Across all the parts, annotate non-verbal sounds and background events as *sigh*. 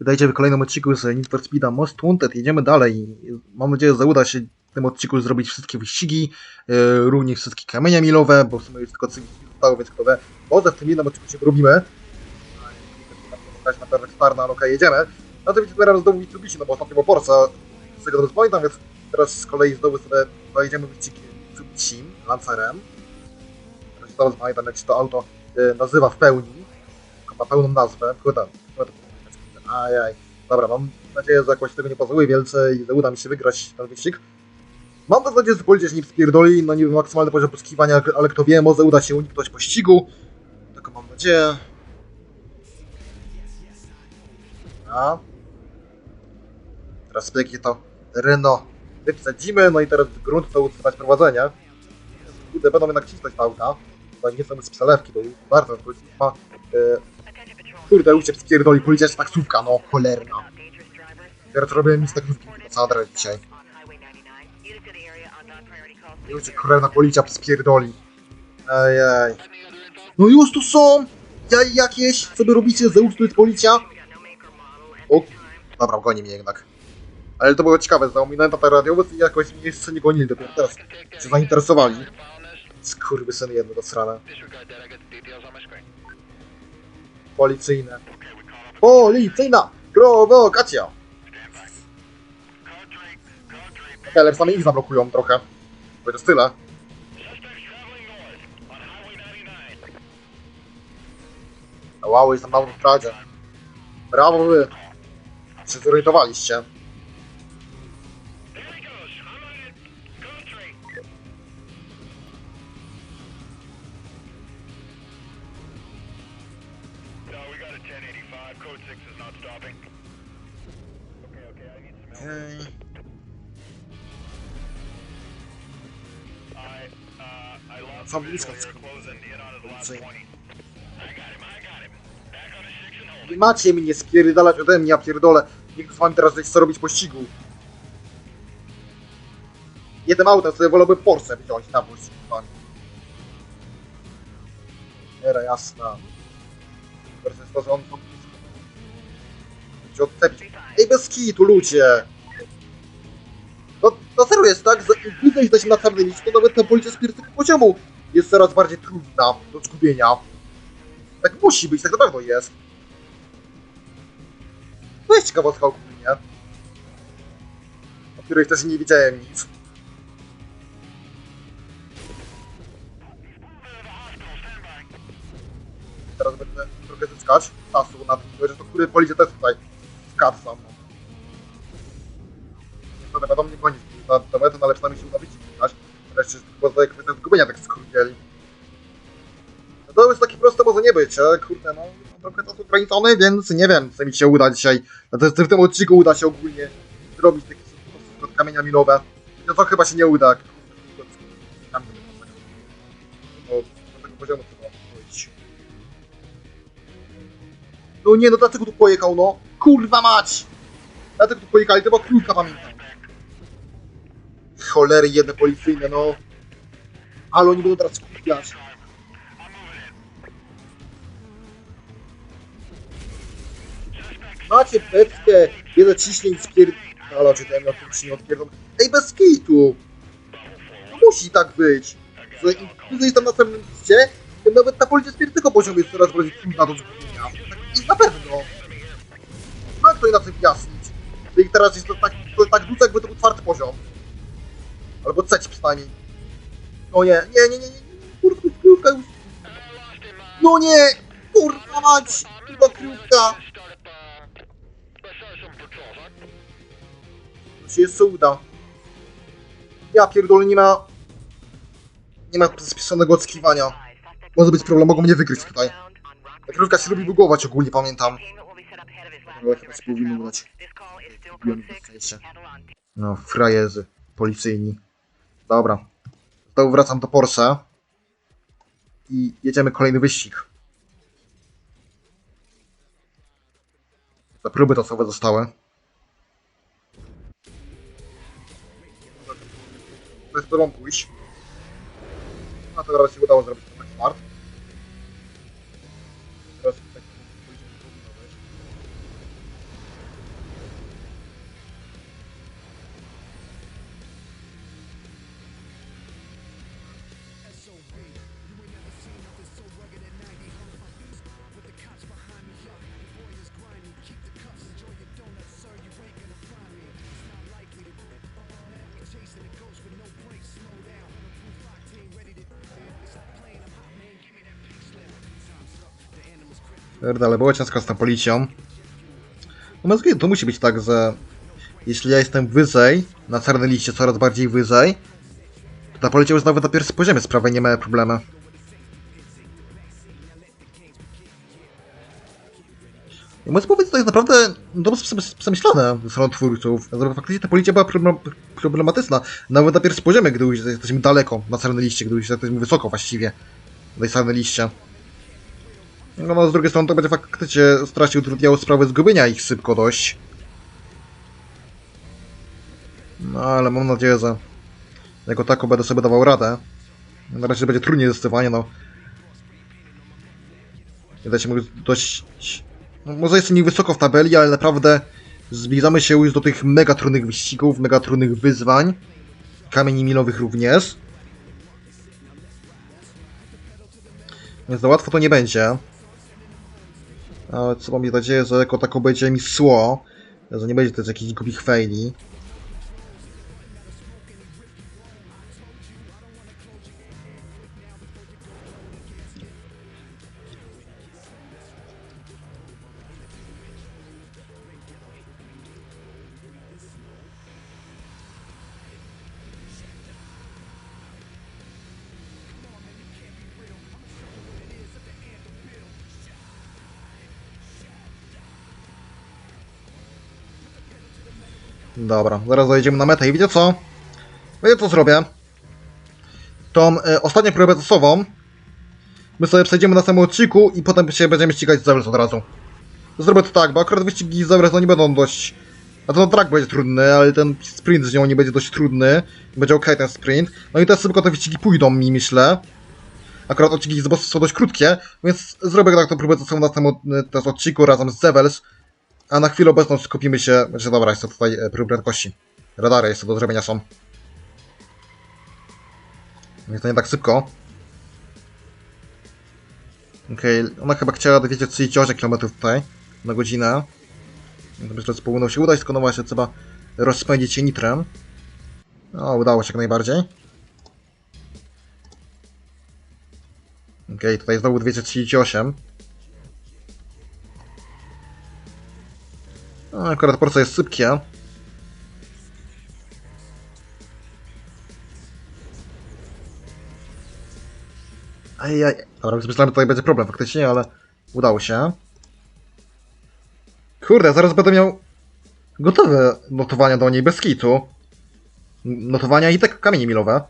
Witajcie w kolejnym odcinku z Need for Speed'a Most Wanted. Jedziemy dalej. Mam nadzieję, że uda się w tym odcinku zrobić wszystkie wyścigi, yy, również wszystkie kamienia milowe, bo w sumie już tylko zostały, więc kto wie, może w tym jednym odcinku się robimy. Na pewno star na loka jedziemy. No to widzimy teraz znowu Mitsubishi, no bo ostatnio było Porsche, z tego dobrze pamiętam, więc teraz z kolei znowu sobie pojedziemy wyścig Mitsubishi Lancerem. Teraz dobrze pamiętam, jak się to auto yy, nazywa w pełni. Ma pełną nazwę, kurde, Ajaj. Dobra, mam nadzieję, że jakoś tego nie pozwoli wielce i że uda mi się wygrać ten wyścig. Mam też nadzieję, że policja nie spierdoli, no niby maksymalny poziom poskiwania, ale kto wie, może uda się uniknąć pościgu. Taką mam nadzieję. A. Teraz pięknie to Reno wyprzedzimy, no i teraz grunt to utrzymać prowadzenie. Będą jednak cisnąć te auta, bo nie są z przelewki, to ma... Yy, Kurde, uciek spierdoli, policja jest taksówka, no cholerna. Teraz robiłem z taksówki, co adres dzisiaj. Uciek cholerna policja spierdoli. Ejej. No już tu są! Jaj jakieś, co wy robicie, Zeus tu jest policja? O, dobra, goni mnie jednak. Ale to było ciekawe, zaominąłem te radiowy i jakoś mnie jeszcze nie gonili, dopiero teraz się zainteresowali. Skurwysyny jedno do strony. Policyjne. Policyjna prowokacja! Okej, ale sami ich zablokują trochę. Bo to jest tyle. Wow, jest tam na autostradzie. Brawo wy! Się zorientowaliście. 1085. Code 6 is not stopping. Okay, okay, I need some help. I, uh, I lost Some the visual blisko. here, closing in on his last Policyjny. 20. I got him, I got him. Back on the six and hold Nie macie mnie spierdalać ode mnie, ja pierdolę. Niech z wami teraz co robić pościgu. Jednym autem sobie wolałbym Porsche wziąć na pościg z wami. Era jasna. Jest to, że on to. Ej, bez kitu, ludzie! No, to serio jest tak, że im bliżej jesteśmy na czarnej liście, nawet ta policja z pierwszego poziomu jest coraz bardziej trudna do zgubienia. Tak musi być, tak na pewno jest. To jest ciekawostka ogólnie. O której też nie wiedziałem nic. Policja też tutaj skadł sam. Niestety będą mnie gonić za to no ale przynajmniej się uda wyciągnąć. Wreszcie chyba zdaje kwestię zgubienia tak skurwieli. No to jest takie proste może nie być, ale kurde no, mam trochę czasu ograniczony, więc nie wiem, co mi się uda dzisiaj. No to w tym odcinku uda się ogólnie zrobić takie kamienia milowe. No to chyba się nie uda. No, No nie, no dlaczego tu pojechał, no? Kurwa mać! Dlaczego tu pojechali? To była królka, pamiętam. Cholery jedne policyjne, no. Ale oni będą teraz skupiać. Macie pepkę, jeden ciśnień spierd... Ale czytałem na tym nie odpierdą. Ej, bez kitu! Musi tak być. Że im tam na samym liście, tym nawet ta policja z pierwszego poziomu jest coraz bardziej trudna do zgubienia. Na pewno. No jak to inaczej wyjaśnić? Ich teraz jest to tak, to tak dużo, jakby to był czwarty poziom. Albo trzeci przynajmniej. No nie, nie, nie, nie, nie, kurwa, krówka już. No nie! Kurwa mać! Kurwa krówka! To się jeszcze uda. Ja pierdolę, nie ma... Nie ma spiszonego oczekiwania. Może być problem, mogą mnie wygryźć tutaj. Ta krówka się lubi bugować ogólnie, pamiętam. Ale chyba się powinno udać. To. No, frajerzy. Policyjni. Dobra. To wracam do Porsche. I jedziemy kolejny wyścig. Te próby czasowe zostały. Bez którą pójść. A to teraz się udało zrobić to tak Ale było ciężko z tą policją. No to musi być tak, że jeśli ja jestem wyżej, na czarnej liście coraz bardziej wyżej, to ta policja już nawet na pierwszym poziomie sprawy nie ma problemy. I muszę powiedzieć, to jest naprawdę dobrze przemyś- przemyślane ze strony twórców. że Faktycznie ta policja była problem- problematyczna, nawet na pierwszym poziomie, gdy już jesteśmy daleko na czarnej liście, gdy już jesteśmy wysoko właściwie na czarnej liście. No, no z drugiej strony to będzie faktycznie strasznie utrudniało sprawę zgubienia ich szybko dość. No ale mam nadzieję, że jako tako będę sobie dawał radę. Na razie będzie trudniej zdecydowanie, no. Widać, mogę dość... No, może jestem niewysoko w tabeli, ale naprawdę zbliżamy się już do tych mega trudnych wyścigów, mega trudnych wyzwań. Kamieni milowych również. Więc za łatwo to nie będzie. Ale co mam nadzieję, że jako tako będzie mi szło. Że nie będzie też jakichś głupich faili. Dobra, zaraz dojedziemy na metę i wiecie co? Wiecie co zrobię? Tą e, ostatnią próbę czasową my sobie przejdziemy na samym odcinku i potem się będziemy ścigać z Zevers od razu. Zrobię to tak, bo akurat wyścigi z Zevers no nie będą dość... A ten track będzie trudny, ale ten sprint z nią nie będzie dość trudny. Będzie ok ten sprint. No i też szybko te wyścigi pójdą mi, myślę. Akurat odcinki z bossów są dość krótkie, więc zrobię tak próbę czasową na też odcinku razem z Zevels. A na chwilę obecną skupimy się, że dobra, jest to tutaj e, próg prędkości. Radary jeszcze do zrobienia są. Więc to nie tak szybko. Okej, ona chyba chciała dowiedzieć 38 km tutaj na godzinę. Myślę, że powinno się udać, tylko no właśnie trzeba rozpędzić się nitrem. No, udało się jak najbardziej. Okej, tutaj znowu 238. No, akurat porcja jest szybkie. Ajaj. Dobra, myślałem, że tutaj będzie problem faktycznie, ale udało się. Kurde, zaraz będę miał gotowe notowania do niej bez kitu. Notowania i te kamienie milowe.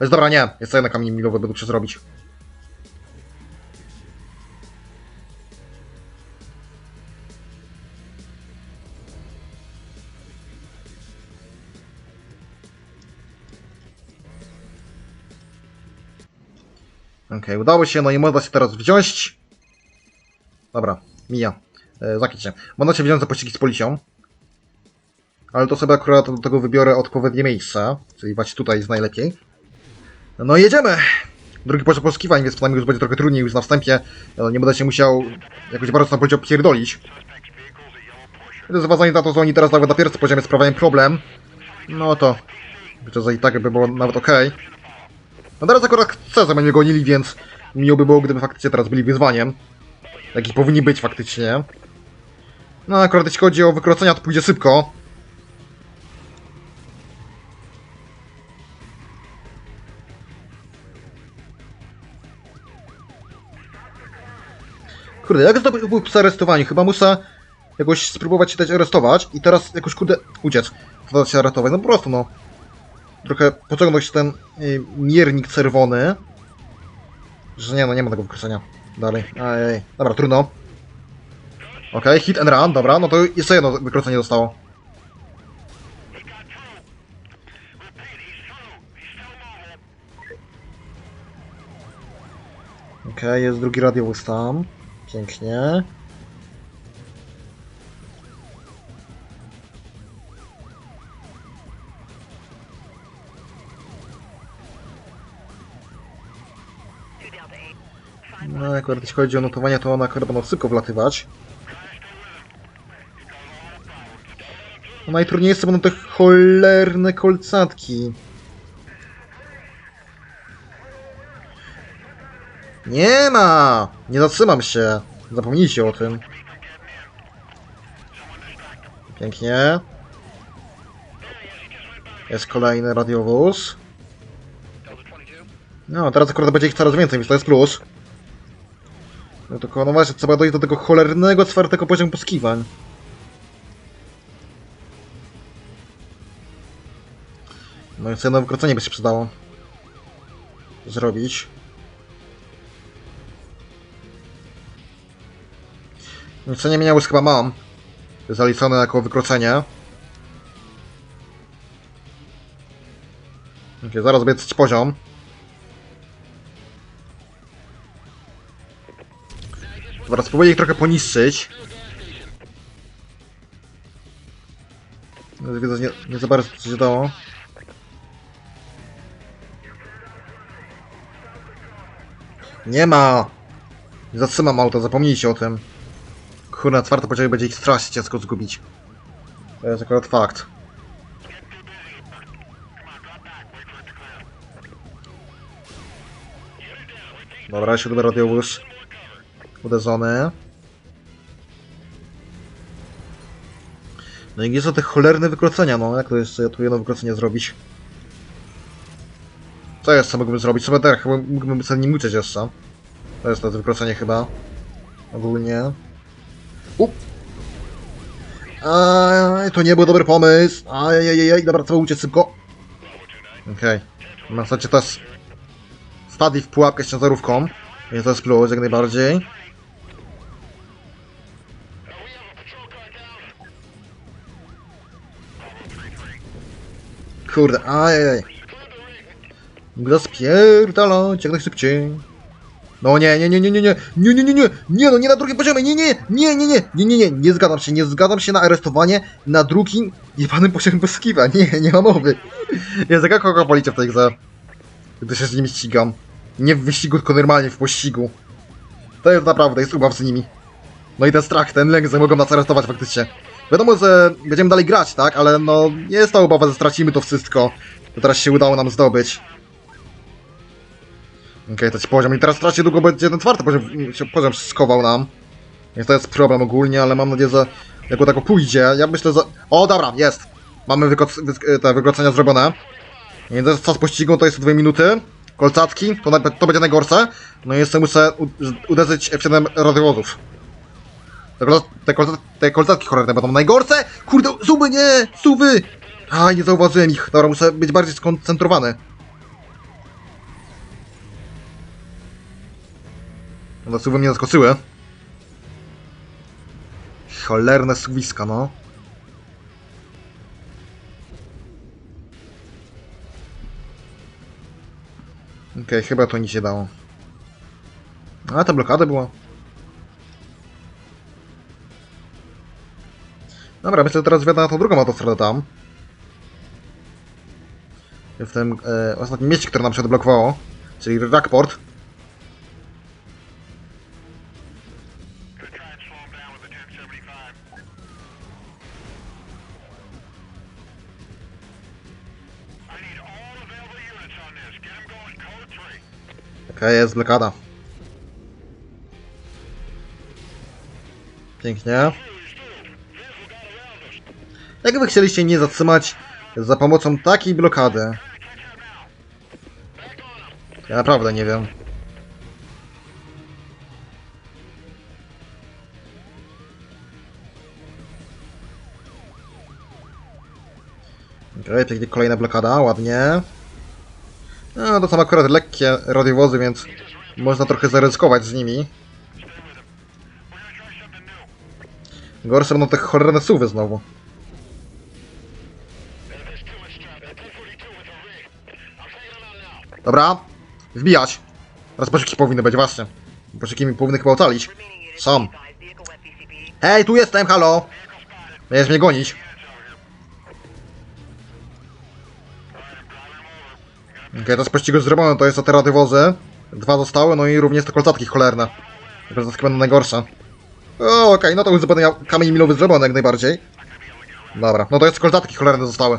Więc dobra, nie. Jest jedno kamienie milowe, będę muszę zrobić. Okej, udało się, no i można się teraz wziąć. Dobra, mija. E, Zakić się. Można się wziąć za pościgi z policją. Ale to sobie akurat do tego wybiorę odpowiednie miejsca. Czyli właśnie tutaj jest najlepiej. No i jedziemy! Drugi poziom poszukiwań, więc przynajmniej już będzie trochę trudniej już na wstępie. No, nie będę się musiał jakoś bardzo na powiedział pierdolić. Zwadzanie na to, że oni teraz nawet na pierwszym poziomie sprawiają problem. No to... Myślę, że i tak by było nawet okej. No teraz akurat żeby mnie gonili, więc miło by było, gdyby faktycznie teraz byli wyzwaniem. Jakich powinni być faktycznie. No akurat jeśli chodzi o wykroczenia, to pójdzie szybko. Kurde, jak to był przy arestowaniu? Chyba muszę jakoś spróbować się dać aresztować i teraz jakoś kurde uciec. Dać się aresztować, no po prostu no trochę pociągnąć ten y, miernik czerwony. Że nie, no nie ma tego wykroczenia. Dalej. Ej, dobra, trudno. Okej, hit and run, dobra, no to jeszcze jedno wykroczenie zostało. Okej, jest drugi radiowóz tam. Pięknie. No, akurat jeśli chodzi o notowania, to one akurat będą szybko wlatywać. No, najtrudniejsze będą te cholerne kolcatki. Nie ma! Nie zatrzymam się. Zapomnijcie o tym. Pięknie. Jest kolejny radiowóz. No, teraz akurat będzie ich coraz więcej, więc to jest plus. No tylko, no właśnie, trzeba dojść do tego cholernego czwartego poziomu poskiwań. No co jedno wykroczenie by się przydało. Zrobić. Wykroczenie mnie już chyba mam. Zaliczone jako wykroczenie. Okay, zaraz będzie poziom. Dobra, spróbuję ich trochę poniszczyć. No, Widzę, nie, nie za bardzo co się dało. Nie ma! Nie zatrzymam auta, zapomnijcie o tym. Kurna, czwarty poziom będzie ich strasznie ciężko zgubić. To jest akurat fakt. Dobra, siódmy radiowóz. Uderzony. No i są te cholerne wykroczenia, no? Jak to jeszcze tu jedno wykroczenie zrobić? Co jeszcze mógłbym zrobić? Sobie tak, chyba mógłbym sobie nim uciec jeszcze. To jest to wykroczenie chyba. Ogólnie. Up! Aj, to nie był dobry pomysł. Ajajajaj, dobra, trzeba uciec szybko. Okej. Okay. W zasadzie to jest... Wpadli w pułapkę z ciężarówką. Więc to jest plus, jak najbardziej. Kurde, ajajaj. Gdy spierdalać jak najszybciej. No nie, nie, nie, nie, nie, nie, nie, nie, nie, nie, nie, no nie na drugim poziomie, nie, nie, nie, nie, nie, nie, nie, nie, nie zgadzam się, nie zgadzam się na aresztowanie na drugim jebanym poziomie poskiwa, nie, nie ma mowy. Ja za kogo policzę w tej grze, gdy się z nimi ścigam. Nie w wyścigu, tylko normalnie w pościgu. To jest naprawdę, jest ubaw z nimi. No i ten strach, ten lęk, że mogą nas aresztować faktycznie. Wiadomo, że będziemy dalej grać, tak, ale no jest ta obawa, że stracimy to wszystko, to teraz się udało nam zdobyć. Okej, okay, to ci poziom. I teraz strasznie długo będzie ten czwarty poziom, się poziom skował nam. Więc to jest problem ogólnie, ale mam nadzieję, że jak tak pójdzie, ja myślę, że... O, dobra, jest! Mamy wyko- wy- te wykroczenia zrobione. I to jest czas pościgu, to jest 2 minuty. Kolcatki, to, to będzie najgorsze. No i jeszcze muszę uderzyć w 7 radiowozów. Te, kol- te, kol- te kolcatki cholerne będą najgorsze! Kurde, suby, nie! Suwy! A, nie zauważyłem ich. Dobra, muszę być bardziej skoncentrowany. No suwy mnie zaskoczyły. Cholerne suwiska, no. Okej, chyba to nic się dało. A, ta blokada była. Dobra, myślę, że teraz wjadę na tą drugą autostradę tam. W tym e, ostatnim mieście, które nam się odblokowało. Czyli Rockport. Gonna try and slow him Jak wy chcieliście mnie zatrzymać za pomocą takiej blokady? Ja naprawdę nie wiem. Okej, okay, kolejna blokada, ładnie. No, to są akurat lekkie radiowozy, więc można trochę zaryzykować z nimi. Gorsze będą te cholerne suwy znowu. Dobra, wbijać. Teraz poszuki powinny być, właśnie. Poszuki mi powinny chyba ocalić. Są. Hej, tu jestem, halo! Będziesz mnie gonić. Okej, okay, to z pościgu zrobione, to jest o te radiowozy. Dwa zostały, no i również te kolcatki cholerne. Kolcatki będą najgorsze. O, okej, okay, no to już miał kamień milowy zrobiony jak najbardziej. Dobra, no to jest kolcatki cholerne zostały.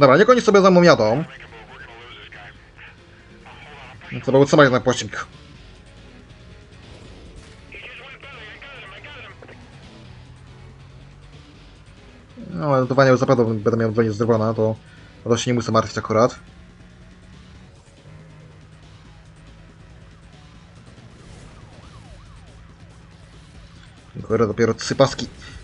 Dobra, niech oni sobie za mną jadą. Trzeba utrzymać na pościg. No, ale to Wania już naprawdę będę miał dzwonić z Rwana, to, to się nie muszę martwić akurat. Kurde, dopiero trzy paski.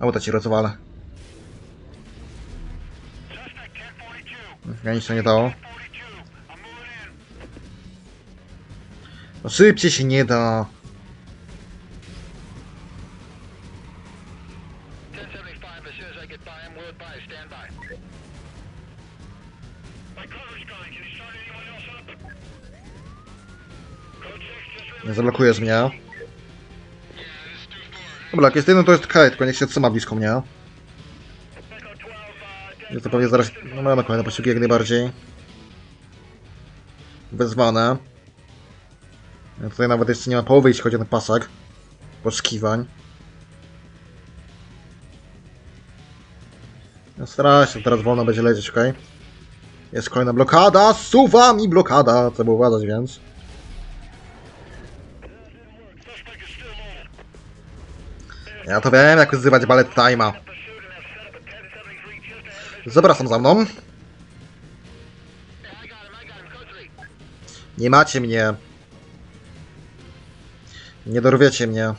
Albo to ci rozwalę. Ja nic nie dało. No szybciej się nie da. Nie zablokujesz mnie. Dobra, jak jest jeden to jest Kate, tylko niech się trzyma blisko mnie. Echo 12, Ja to pewnie zaraz... No mamy kolejne posiłki jak najbardziej. Wezwane. Ja tutaj nawet jeszcze nie ma połowy, jeśli chodzi o ten pasek. Poszukiwań. No strasznie, teraz wolno będzie lecieć, okej? Jest kolejna blokada, suwa mi blokada, trzeba uważać więc. Ja to wiem, jak wyzywać balet time'a. Zawracam za mną. Nie macie mnie. Nie dorwiecie mnie.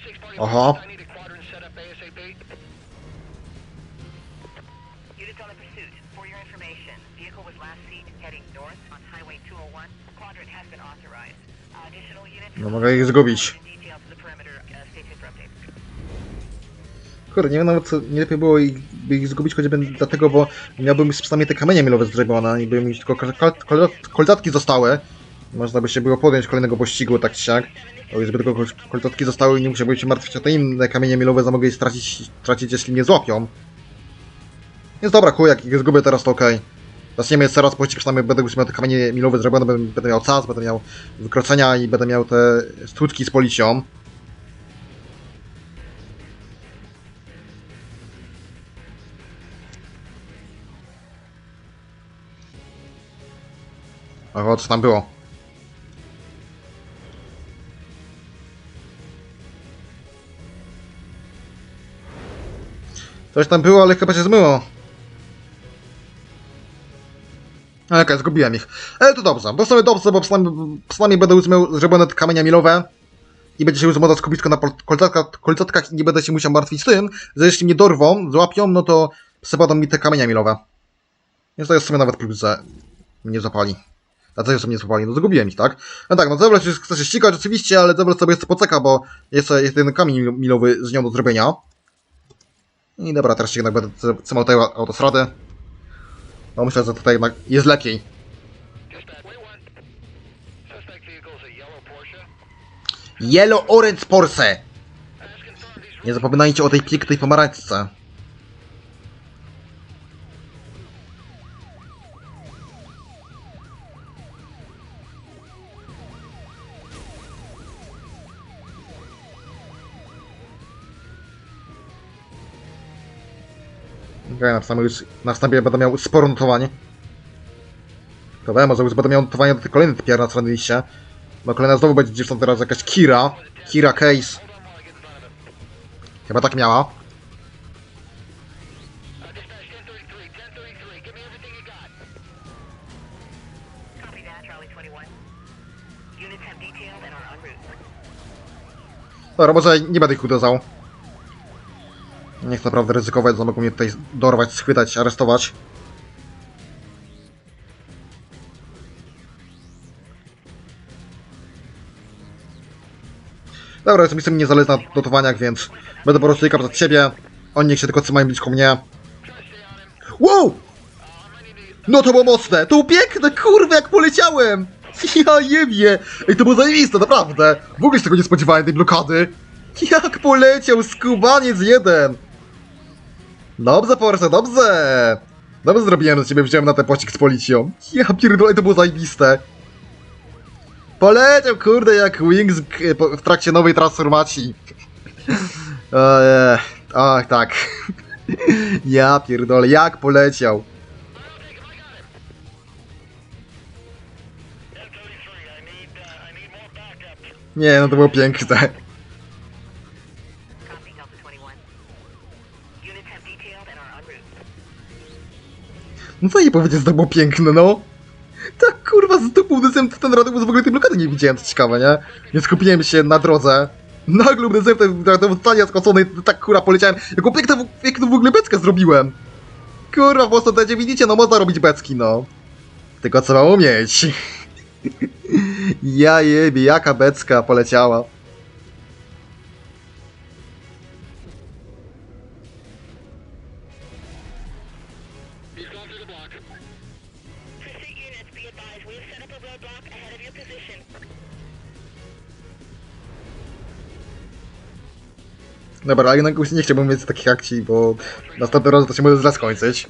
Uh, stay tuned for updates. Kurde, nie wiem nawet co, nie lepiej było ich, by ich zgubić choćby dlatego, bo miałbym przynajmniej te kamienie milowe zrobione i by mi tylko kol- kol- kol- koltatki zostały. Można by się było podjąć kolejnego pościgu, tak czy siak. O, już by tylko kol- koltatki zostały i nie musiałbym się martwić o te inne kamienie milowe, za mogę je stracić, stracić, jeśli mnie złapią. Jest dobra, chuj, jak zgubię teraz, to okej. Zaczniemy jeszcze raz pościg, przynajmniej będę miał te kamienie milowe zrobione, będę, będę miał czas, będę miał wykroczenia i będę miał te stłuczki z policją. Oho, co tam było? Coś tam było, ale chyba się zmyło. Ale okej, zgubiłem ich. Ale to dobrze. To sobie dobrze, bo przynajmniej, przynajmniej będę miał zrobione kamienia milowe. I będzie się już moda skupisko na kolcatkach, i nie będę się musiał martwić tym, że jeśli mnie dorwą, złapią, no to przepadą mi te kamienia milowe. Więc to jest sobie nawet plus, że mnie zapali. Dlaczego sobie nie złapali? No zgubiłem ich, tak? No tak, no Zewles już chce się ścigać oczywiście, ale Zewles sobie jeszcze poczeka, bo jest, jest jeden kamień milowy z nią do zrobienia. I dobra, teraz się jednak będę trzymał tej autostrady. No myślę, że tutaj jednak jest lepiej. Yellow Orange Porsche! Nie zapominajcie o tej pięknej pomarańczce. Ja na wstępie, już, na wstępie będę miał sporo notowań. To wiem, może już będę miał notowania do tych kolejnych typiar na liście. Bo kolejna znowu będzie gdzieś tam teraz jakaś Kira. Kira Case. Chyba tak miała. Copy that, Charlie 21. Units have detailed and are en route. Dobra, może nie będę ich uderzał. Nie chcę naprawdę ryzykować, że mogą mnie tutaj dorwać, schwytać, aresztować. Dobra, jestem jestem niezależny na dotowaniach, więc będę po prostu jechał przed siebie. Oni niech się tylko trzymają blisko mnie. Wow! No to było mocne! To było piękne, kurwa, jak poleciałem! *laughs* Ja jebie! Ej, to było zajebiste, naprawdę! W ogóle się tego nie spodziewałem, tej blokady. *laughs* Jak poleciał skubaniec jeden! Dobrze, Porsche, dobrze! Dobrze zrobiłem, że ciebie wziąłem na ten pościg z policją. Ja pierdolę, to było zajebiste. Poleciał, kurde, jak Wings po- w trakcie nowej transformacji. *laughs* Ojej, Ach, tak. *laughs* Ja pierdolę, jak poleciał. M33, I need, I need more backup. Nie, no to było piękne. No co powiedzieć, że to było piękne, no? Tak kurwa z dupą desem ten radek, bo w ogóle tej blokady nie widziałem, to ciekawe, nie? Nie skupiłem się na drodze. Nagle desem ten ten stanie skocony, tak kurwa poleciałem. Jaką piękną, piękną w ogóle beczkę zrobiłem. Kurwa, w ostatecie widzicie, no można robić beczki, no. Tylko trzeba umieć. *laughs* ja jebie, jaka beczka poleciała. Dobra, ale jednak nie chciałbym mieć takich akcji, bo następnym razem to się może źle skończyć.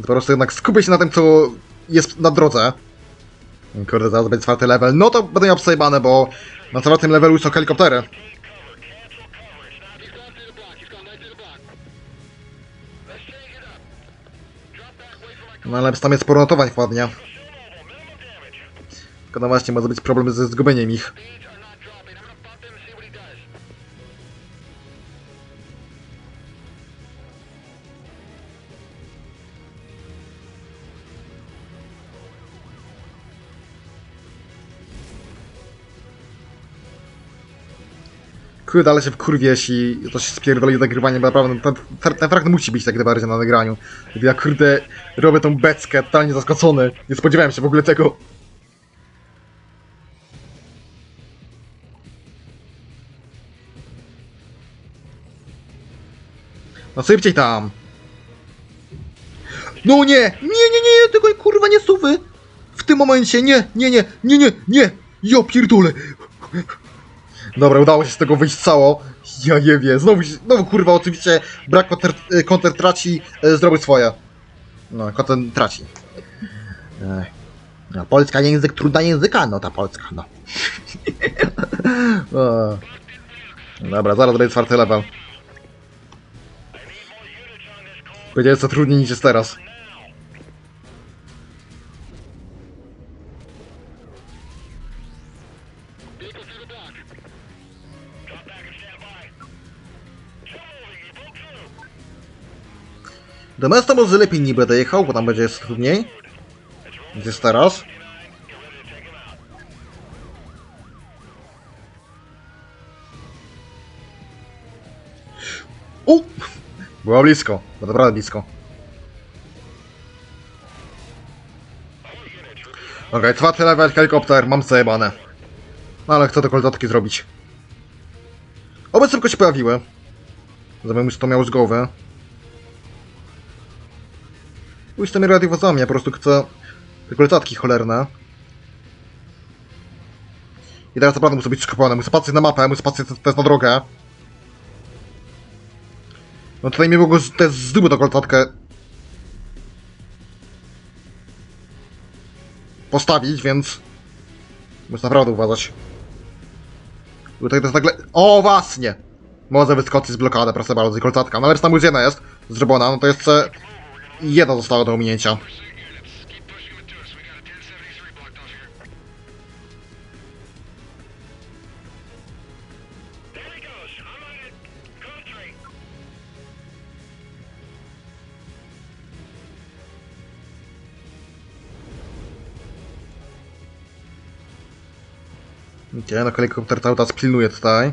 Po prostu jednak skupię się na tym, co jest na drodze. Kurde, zaraz będzie czwarty level. No to będę miał przejebane, bo na czwartym levelu są helikoptery. No ale tam jest sporo notowań wpadnie. Tylko no właśnie, może być problem ze zgubieniem ich. Kurde, ale się wkurwie, jeśli to się spierdoli z nagrywaniem, bo naprawdę ten, ten, ten fragment musi być tak najbardziej na nagraniu. Ja kurde robię tą beckę, totalnie zaskoczony. Nie spodziewałem się w ogóle tego. No szybciej tam! No nie! Nie, nie, nie, tylko kurwa nie suwy! W tym momencie, nie, nie, nie, nie, nie, nie! Ja pierdolę! Dobra, udało się z tego wyjść cało. Ja nie wiem, znowu, znowu kurwa oczywiście brak konter, e, konter traci, e, swoje. No, konter traci. Ech. No, polska język, trudna języka, no ta polska, no. *laughs* Dobra, zaraz będzie czwarty level. Będzie jeszcze trudniej niż jest teraz. Do miasta może lepiej nie będę jechał, bo tam będzie jeszcze trudniej. Gdzie jest teraz? U! Było blisko, było naprawdę blisko. Okej, czwarty level, helikopter, mam zajebane. No ale chcę te koltatki zrobić. Oby szybko się pojawiły. Żebym już to miał z głowy. Już tymi radiowozami, ja po prostu chcę te koltatki cholerne. I teraz naprawdę muszę być skupiony, muszę patrzeć na mapę, muszę patrzeć też na drogę. No tutaj mi mogło też z tą koltatkę postawić, więc muszę naprawdę uważać. Tutaj to jest nagle... O, właśnie! Może wyskoczyć z blokady, proszę bardzo, i kolcatka. No ale tam już jedna jest. zrobiona, no to jeszcze jedna została do ominięcia. Keep pushing them to us. We got a 1073 blocked off here. There he goes. I'm on it. Code 3. Okej, no helikopter cały czas pilnuje tutaj.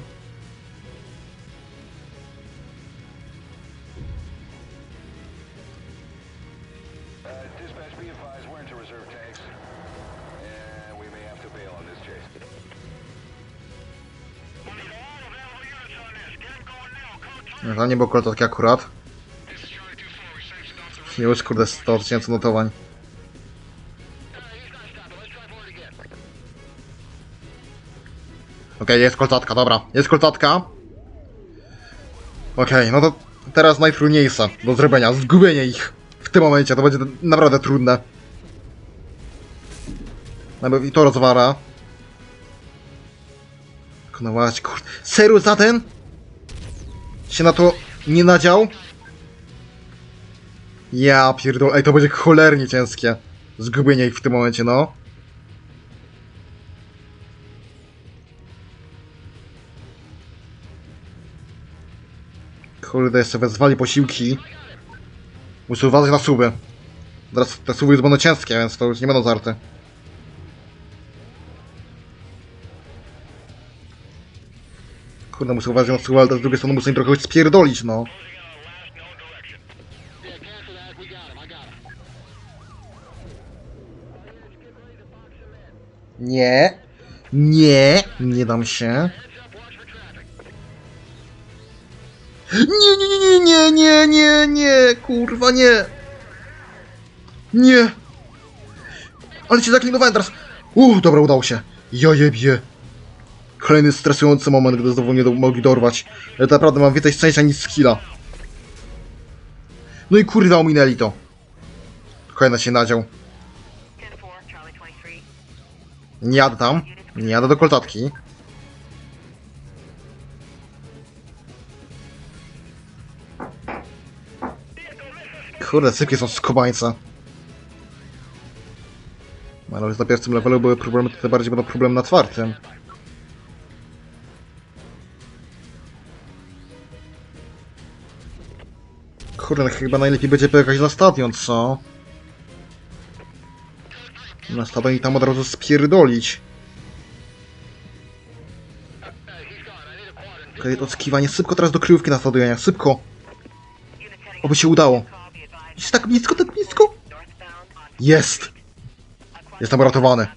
Notowań. Uh, he's not stopping. Let's try for it again. Okej, jest kolcatka, dobra. Jest kolcatka. Okej, no to teraz najtrudniejsze do zrobienia. Zgubienie ich w tym momencie. To będzie naprawdę trudne. Nawet i to rozwara. Konować, kurde. Serio za ten? Się na to nie nadział? Ja pierdol. Ej, to będzie cholernie ciężkie. Zgubienie ich w tym momencie, no. Kurde, jeszcze wezwali posiłki. Muszę uważać na suby. Teraz te suby już będą ciężkie, więc to już nie będą żarty. Kurde, muszę uważać na suby, ale z drugiej strony muszę im trochę spierdolić, no. Nie. Nie. Nie dam się. Nie, nie, nie, nie, nie, nie, nie, kurwa, nie. Nie. Ale cię zaklinowałem teraz. Uff, dobra, udało się. Ja jebie. Kolejny stresujący moment, gdy znowu nie do, mogli dorwać. Ale to naprawdę mam więcej szczęścia niż skilla. No i kurwa, ominęli to. Kolejna się nadział. 10-4, Charlie 23. Nie jadę tam. Nie jadę do koltatki. Kurde, sypkie są skobańca. Ale już na pierwszym levelu były problemy, tutaj bardziej będą problemy na czwartym. Kurde, no chyba najlepiej będzie pojechać na stadion, co? Na stadion i tam od razu spierdolić. Okej, to skiwanie szybko teraz do kryjówki na stadionie, szybko. Oby się udało. Jest tak blisko, tak blisko. Jest! Jestem travel.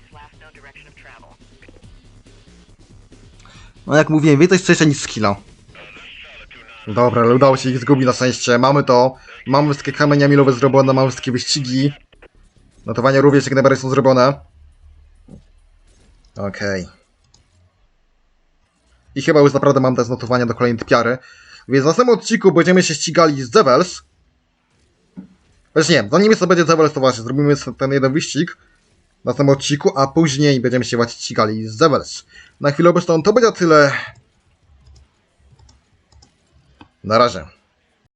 No jak mówiłem, więcej szczęścia niż skilla. Dobra, ale udało się ich zgubić na szczęście. Mamy to. Mamy wszystkie kamienia milowe zrobione, mamy wszystkie wyścigi. Notowania również jak najbardziej są zrobione. Okej. I chyba już naprawdę mam te znotowania do kolejnej typiary. Więc w następnym odcinku będziemy się ścigali z Devils. Wiesz nie, zanim jeszcze będzie Devils, to właśnie zrobimy ten jeden wyścig w następnym odcinku, a później będziemy się właśnie ścigali z Devils. Na chwilę obecną to będzie tyle. Na razie.